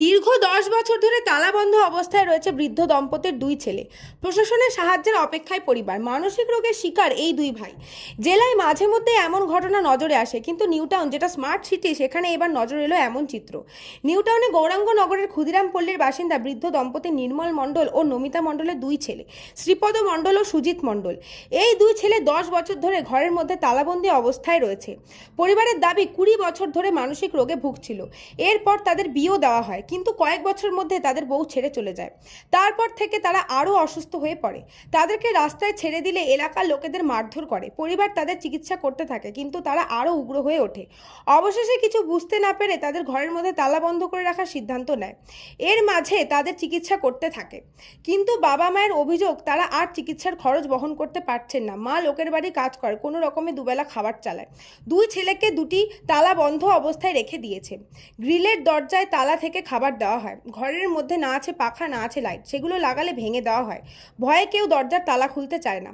দীর্ঘ দশ বছর ধরে তালাবন্ধ অবস্থায় রয়েছে বৃদ্ধ দম্পতির দুই ছেলে। প্রশাসনের সাহায্যের অপেক্ষায় পরিবার। মানসিক রোগের শিকার এই দুই ভাই। জেলায় মাঝে মধ্যে এমন ঘটনা নজরে আসে, কিন্তু নিউটাউন যেটা স্মার্ট সিটি, সেখানে এবার নজর এলো এমন চিত্র। নিউটাউনে গৌরাঙ্গ নগরের ক্ষুদিরাম পল্লীর বাসিন্দা বৃদ্ধ দম্পতি নির্মল মণ্ডল ও নমিতা মণ্ডলের দুই ছেলে, শ্রীপদ মণ্ডল ও সুজিত মণ্ডল। এই দুই ছেলে দশ বছর ধরে ঘরের মধ্যে তালাবন্দি অবস্থায় রয়েছে। পরিবারের দাবি, কুড়ি বছর ধরে মানসিক রোগে ভুগছিল। এরপর তাদের বিয়েও দেওয়া হয়। কিন্তু কয়েক বছর মধ্যে তাদের বউ ছেড়ে চলে যায়। তারপর থেকে তারা আরও অসুস্থ হয়ে পড়ে। তাদেরকে রাস্তায় ছেড়ে দিলে এলাকার লোকেদের মারধর করে। পরিবার তাদের চিকিৎসা করতে থাকে, কিন্তু তারা আরও উগ্র হয়ে ওঠে। অবশেষে কিছু বুঝতে না পেরে তাদের ঘরের মধ্যে তালা বন্ধ করে রাখার সিদ্ধান্ত নেয়। এর মাঝে তাদের চিকিৎসা করতে থাকে। কিন্তু বাবা মায়ের অভিযোগ, তারা আর চিকিৎসার খরচ বহন করতে পারছেন না। মা লোকের বাড়ি কাজ করে, কোনো রকমে দুবেলা খাবার চালায়। দুই ছেলেকে দুটি তালা বন্ধ অবস্থায় রেখে দিয়েছে। গ্রিলের দরজায় তালা থেকে খাবার দেওয়া হয়। ঘরের মধ্যে না আছে পাখা, না আছে লাইট সেগুলো লাগালে ভেঙে দেওয়া হয়। ভয়ে কেউ দরজার তালা খুলতে চায় না।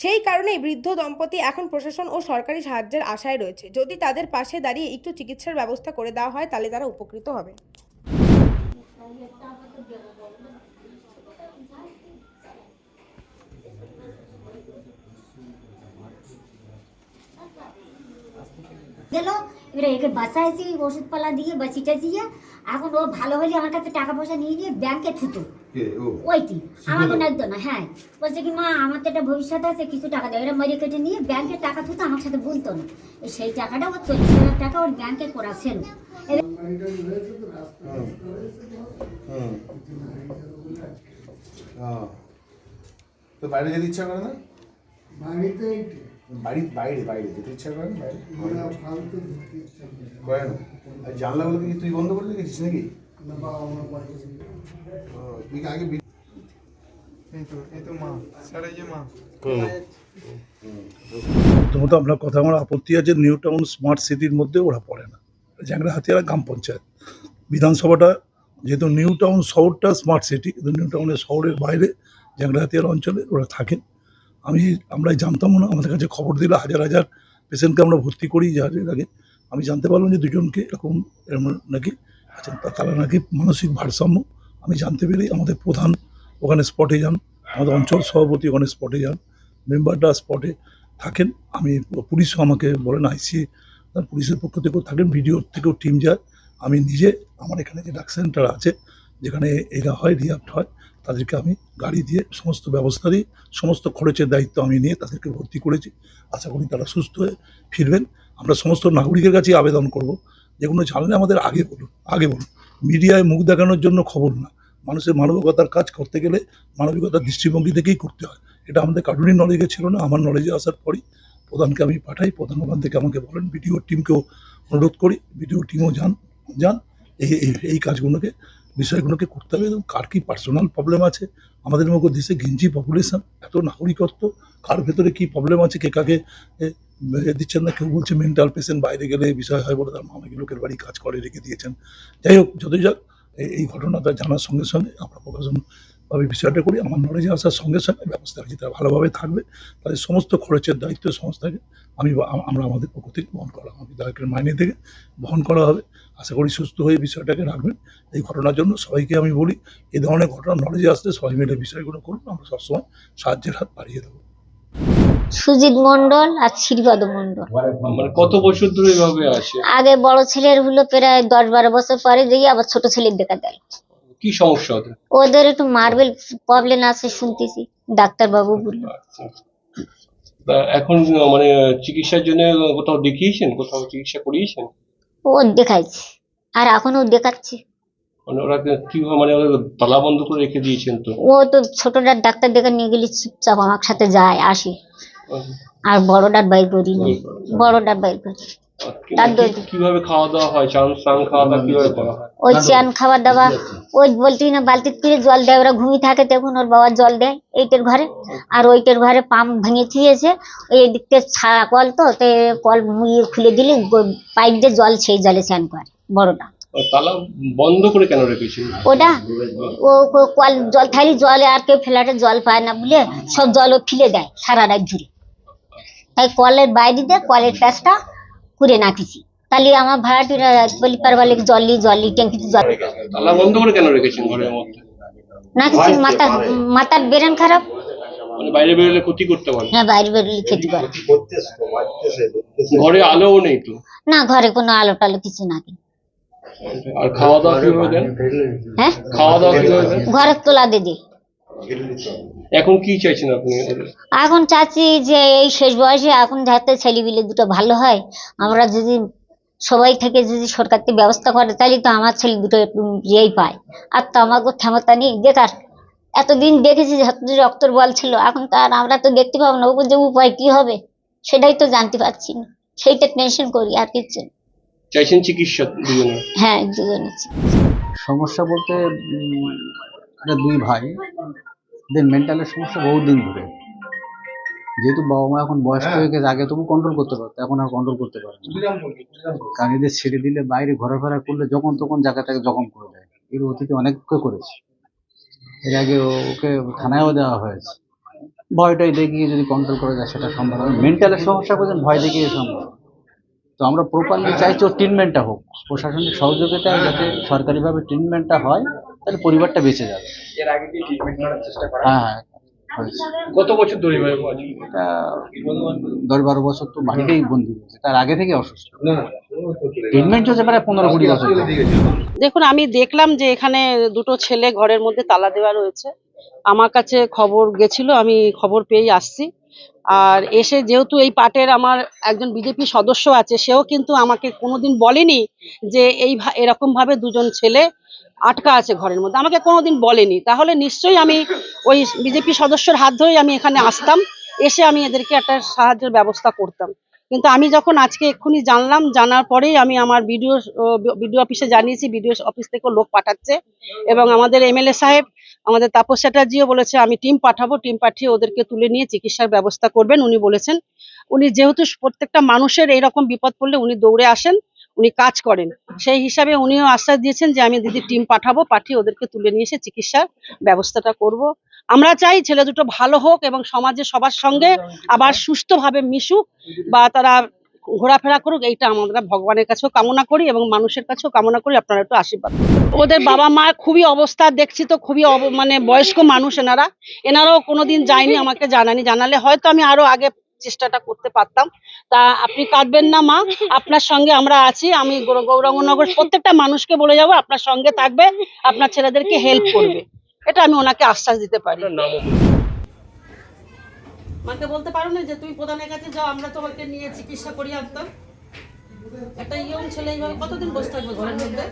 সেই কারণেই বৃদ্ধ দম্পতি এখন প্রশাসন ও সরকারি সাহায্যের আশায় রয়েছে। যদি তাদের পাশে দাঁড়িয়ে একটু চিকিৎসার ব্যবস্থা করে দেওয়া হয়, তাহলে তারা উপকৃত হবে। গেল এবারে একে বাসায় ওষুধপালা দিয়ে বা চিটা দিয়ে এখন ও ভালো হলে আমার কাছে টাকা পয়সা নিয়ে গিয়ে ব্যাংকে থুতো। কে? ও? ওইটি। আমাকে একদম না হ্যাঁ। বলছে কি মা আমার তো একটা ভবিষ্যৎ আছে কিছু টাকা দেয় এরা মরে কেটে নিয়ে ব্যাংকে টাকা থুতো আমার সাথে বলতো না। এই সেই টাকাটা ও চল্লিশ হাজার টাকা ওর ব্যাংকে করা ছিল। হ্যাঁ। তো বাইরে যেতে ইচ্ছা করে না? বাড়িতে বাড়ি বাইরে বাইরে যেতে ইচ্ছা করে না বাইরে। ঘোরা ফালতু ঢুকতে ইচ্ছা করে না। আর জানলাগুলো কি তুই বন্ধ করে রেখেছিস নাকি? তুই আগে প্রথমত আপনার কথা আমার আপত্তি আছে নিউ টাউন স্মার্ট সিটির মধ্যে ওরা পড়ে না। জ্যাংরা হাতিয়ারা গ্রাম পঞ্চায়েত। বিধানসভাটা যেহেতু নিউ টাউন শহরটা স্মার্ট সিটি কিন্তু নিউ টাউনের শহরের বাইরে জ্যাংরা হাতিয়ার অঞ্চলে ওরা থাকেন। আমি আমরা জানতাম না, আমাদের কাছে খবর দিলে হাজার হাজার পেশেন্টকে আমরা ভর্তি করি যাদের আগে। আমি জানতে পারলাম যে দুজনকে এরকম এরকম নাকি আছেন, তা- তারা নাকি মানসিক ভারসাম্য। আমি জানতে পেরেই আমাদের প্রধান ওখানে স্পটে যান, আমাদের অঞ্চল সভাপতি ওখানে স্পটে যান মেম্বাররা স্পটে থাকেন। আমি পুলিশও আমাকে বলেন আইসি পুলিশের পক্ষ থেকেও থাকেন, ভিডিওর থেকেও টিম যায়। আমি নিজে আমার এখানে যে ডাক সেন্টার আছে যেখানে এরা হয় রিয়াক্ট হয়, তাদেরকে আমি গাড়ি দিয়ে সমস্ত ব্যবস্থা দিই সমস্ত খরচের দায়িত্ব আমি নিয়ে তাদেরকে ভর্তি করেছি। আশা করি তারা সুস্থ হয়ে ফিরবেন। আমরা সমস্ত নাগরিকের কাছে আবেদন করব। যে কোনো জানলে আমাদের আগে বলুন আগে বলুন। মিডিয়ায় মুখ দেখানোর জন্য খবর না। মানুষের মানবিকতার কাজ করতে গেলে মানবিকতার দৃষ্টিভঙ্গি থেকেই করতে হয়। এটা আমাদের কাটুনি নলেজে ছিল না, আমার নলেজে আসার পরই প্রধানকে আমি পাঠাই। প্রধান ওখান থেকে আমাকে বলেন বিডিও টিমকেও অনুরোধ করি বিডিও টিমও যান যান এই- এই কাজগুলোকে বিষয়গুলোকে করতে হবে এবং কার কি পার্সোনাল প্রবলেম আছে? আমাদের মতো দেশে গেঞ্জি পপুলেশন এত নাগরিকত্ব, কার ভেতরে কি প্রবলেম আছে, কে কাকে দিচ্ছেন না, কেউ বলছে মেন্টাল পেশেন্ট বাইরে গেলে বিষয় হয় বলে তার মামাকে লোকের বাড়ি কাজ করে রেখে দিয়েছেন। যাই হোক, যতই যাক এই- ঘটনাটা জানার সঙ্গে সঙ্গে আমরা প্রকাশন ভাবে বিষয়টা করি, আমার নলেজে আসার সঙ্গে সঙ্গে ব্যবস্থা রাখছি তারা ভালোভাবে থাকবে তাদের সমস্ত খরচের দায়িত্ব সংস্থাকে, আমি আমরা আমাদের পক্ষ থেকে বহন করা হবে, বিধায়কের মাইনে থেকে বহন করা হবে। আশা করি সুস্থ হয়ে বিষয়টাকে রাখবেন। এই ঘটনার জন্য সবাইকে আমি বলি এই ধরনের ঘটনা নলেজে আসলে সবাই মিলে বিষয়গুলো করুন আমরা সবসময় সাহায্যের হাত বাড়িয়ে দেবো। সুজিত মণ্ডল আর শ্রীপদ মণ্ডল। মানে কত বছর ধরে এভাবে আছে আগে বড় ছেলের হলো প্রায় দশ বারো বছর পরে দিয়ে আবার ছোট ছেলের দেখা দেয়। কি সমস্যা ওদের? ওদের একটু মার্বেল প্রবলেম আছে শুনতেছি ডাক্তারবাবু বলল। আচ্ছা। এখন মানে চিকিৎসার জন্য কোথাও দেখিয়েছেন? কোথাও চিকিৎসা করিয়েছেন? ও দেখাইছে। আর এখনও দেখাচ্ছে। মানে ওরা কি মানে ওরা তালা বন্ধ করে রেখে দিয়েছেন তো? ও তো ছোটটার ডাক্তার দেখা নিয়ে গেলে চুপচাপ আমার সাথে যায় আসে। আর বড়টার বাইর করি না বড়টার বাইর করি। কীভাবে খাওয়া দাওয়া হয়? চান স্নান খাওয়া দাওয়া কীভাবে করা হয়? ওই চান খাবার দাবার ওই বলতেই না বালতির ফিরে জল দেয় ওরা ঘুমিয়ে থাকে তখন ওর বাবা জল দেয় এইটার ঘরে। আর ওইটার ঘরে পাম্প ভেঙে থুয়েছে। ওই দিক থেকে ছাড়া কল তো তো কল মুইয়ে খুলে দিলে পাইপ দিয়ে জল সেই জলে চান করে বড়টা। তালা বন্ধ করে কেন ওটা? ও কল জল খাইলে জলে আর কেউ ফ্ল্যাটে জল পায় না বলে সব জল ও ফেলে দেয় সারা রাত জুড়ে তাই কলের বাইরে দিয়ে কলের প্যাঁচটা করে নাকিছি তাহলে আমার ভাড়াটিরা বলি পারবার লেগে জললি জললি ট্যাঙ্কিতে জল। তালা বন্ধ করে কেন রেখেছেন ঘরের মধ্যে? না কিছু মাথার মাথার বেরেন খারাপ। মানে বাইরে বেরোলে ক্ষতি করতে পারে। হ্যাঁ বাইরে বেরোলে খেতে পারে ঘরে আলোও নেই তো? না ঘরে কোনো আলো টালো কিছু না আর খাওয়া দাওয়া কীভাবে দেন? হ্যাঁ? খাওয়া দাওয়া কীভাবে দেন? ঘরের তোলা দিদি এখন কি চাইছেন আপনি? এখন চাচ্ছি যে এই শেষ বয়সে এখন যাতে ছেলেপিলে দুটো ভালো হয় আমরা যদি সবাই থেকে যদি সরকারকে ব্যবস্থা করে তাহলে তো আমার ছেলে দুটো একটু ইয়েই পায়। আর তো আমাকে ক্ষমতা নেই বেকার। এতদিন দেখেছি যে রক্তর বল ছিল এখন তো আর আমরা তো দেখতে পাবো না ওপর যে উপায় কি হবে সেটাই তো জানতে পারছি না। সেইটা টেনশন করি আর কিছু চাইছেন চিকিৎসা হ্যাঁ দুজনে। সমস্যা বলতে উম, দুই ভাই এদের মেন্টালের সমস্যা বহুদিন ধরে। যেহেতু বাবা মা এখন বয়স্ক হয়ে। গেছে আগে তবু কন্ট্রোল করতে পারতো এখন আর কন্ট্রোল করতে পারে কারণ এদের ছেড়ে দিলে বাইরে ঘোরাফেরা করলে যখন তখন জায়গাটাকে জখম করে দেয়। এর অতীতে অনেককে করেছে। এর আগে ওকে থানায়ও দেওয়া হয়েছে। ভয়টাই দেখিয়ে যদি কন্ট্রোল করা যায় সেটা সম্ভব হবে। মেন্টালের সমস্যা বলছেন ভয় দেখিয়ে সম্ভব। তো আমরা প্রপারলি চাইছি ওর ট্রিটমেন্টটা হোক। প্রশাসনিক সহযোগিতায় যাতে সরকারিভাবে ট্রিটমেন্টটা হয় তাহলে পরিবারটা বেঁচে যাবে। এর আগে কি ট্রিটমেন্ট করার চেষ্টা করা? হ্যাঁ হ্যাঁ কত বছর ধরে এটা দশ বারো বছর তো বাড়িতেই বন্দি হয়েছে তার আগে থেকে অসুস্থ। ট্রিটমেন্ট চলছে প্রায় পনেরো কুড়ি বছর দেখুন আমি দেখলাম যে এখানে দুটো ছেলে ঘরের মধ্যে তালা দেওয়া রয়েছে। আমার কাছে খবর গেছিল আমি খবর পেয়েই আসছি। আর এসে যেহেতু এই পার্টের আমার একজন বিজেপি সদস্য আছে সেও কিন্তু আমাকে কোনোদিন বলেনি যে এই ভা- এরকম ভাবে দুজন ছেলে আটকা আছে ঘরের মধ্যে। আমাকে কোনোদিন বলেনি। তাহলে নিশ্চয়ই আমি ওই বিজেপি সদস্যর হাত ধরেই আমি এখানে আসতাম, এসে আমি এদেরকে একটা সাহায্যের ব্যবস্থা করতাম। কিন্তু আমি যখন আজকে এক্ষুনি জানলাম, জানার পরেই আমি আমার বিডিও বিডিও অফিসে জানিয়েছি, বিডিও অফিস থেকেও লোক পাঠাচ্ছে এবং আমাদের এমএলএ সাহেব, আমাদের তাপস চ্যাটার্জিও বলেছে, আমি টিম পাঠাবো, টিম পাঠিয়ে ওদেরকে তুলে নিয়ে চিকিৎসার ব্যবস্থা করবেন। উনি বলেছেন, উনি যেহেতু প্রত্যেকটা মানুষের এইরকম বিপদ পড়লে উনি দৌড়ে আসেন উনি কাজ করেন। সেই হিসাবে উনিও আশ্বাস দিয়েছেন যে আমি দিদি টিম পাঠাবো, পাঠিয়ে ওদেরকে তুলে নিয়ে এসে চিকিৎসার ব্যবস্থাটা করব। আমরা চাই ছেলে দুটো ভালো হোক এবং সমাজে সবার সঙ্গে আবার সুস্থভাবে মিশুক বা তারা ঘোরাফেরা করুক, এইটা আমরা ভগবানের কাছেও কামনা করি এবং মানুষের কাছেও কামনা করি, আপনারা একটু আশীর্বাদ ওদের বাবা মা খুবই অবস্থা দেখছি তো, খুবই মানে বয়স্ক মানুষ এনারা। এনারাও কোনোদিন যায়নি, আমাকে জানানি জানালে হয়তো আমি আরও আগে চেষ্টাটা করতে পারতাম। তা আপনি কাঁদবেন না মা। আপনার সঙ্গে আমরা আছি। আমি গৌরঙ্গনগর প্রত্যেকটা মানুষকে বলে যাব আপনার সঙ্গে থাকবে আপনার ছেলেদেরকে হেল্প করবে। এটা আমি ওনাকে আশ্বাস দিতে পারি। মাকে বলতে পারো না যে তুমি প্রধানের কাছে যাও আমরা তোমাকে নিয়ে চিকিৎসা করিয়ে আনতাম। একটা ইয়ং ছেলে এইভাবে কতদিন বসে থাকবে ঘরের মধ্যে?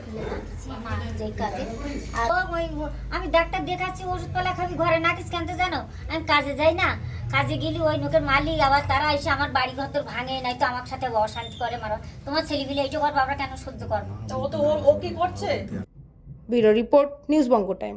আমি ডাক্তার দেখাচ্ছি ওষুধ পালা খাবি ঘরে না কিছু কেনতে জানো? আমি কাজে যাই না। কাজে গেলি ওই লোকের মালিক আবার তারা এসে আমার বাড়ি ঘর তোর ভাঙে নাই তো আমার সাথে অশান্তি করে মারো। তোমার ছেলেপিলে এইটা করব আমরা কেন সহ্য করব? তো ও তো ও কি করছে? Bureau report news Banga time.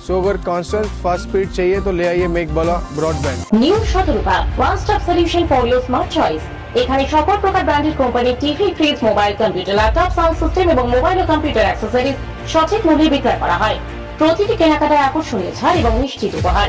सो अगर कॉन्स्टेंट फास्ट स्पीड चाहिए तो ले आइए मेक वाला broadband new Shatarupa one stop solution for your smart choice এখানে সকল প্রকার ব্র্যান্ডেড কোম্পানির TV fridge mobile computer laptop sound system এবং মোবাইল ও কম্পিউটার অ্যাক্সেসরিজ সঠিক মূল্যে বিক্রয় করা হয় প্রতিটি কেনাকাটায় আকর্ষণীয় ছাড় এবং নিশ্চিত উপহার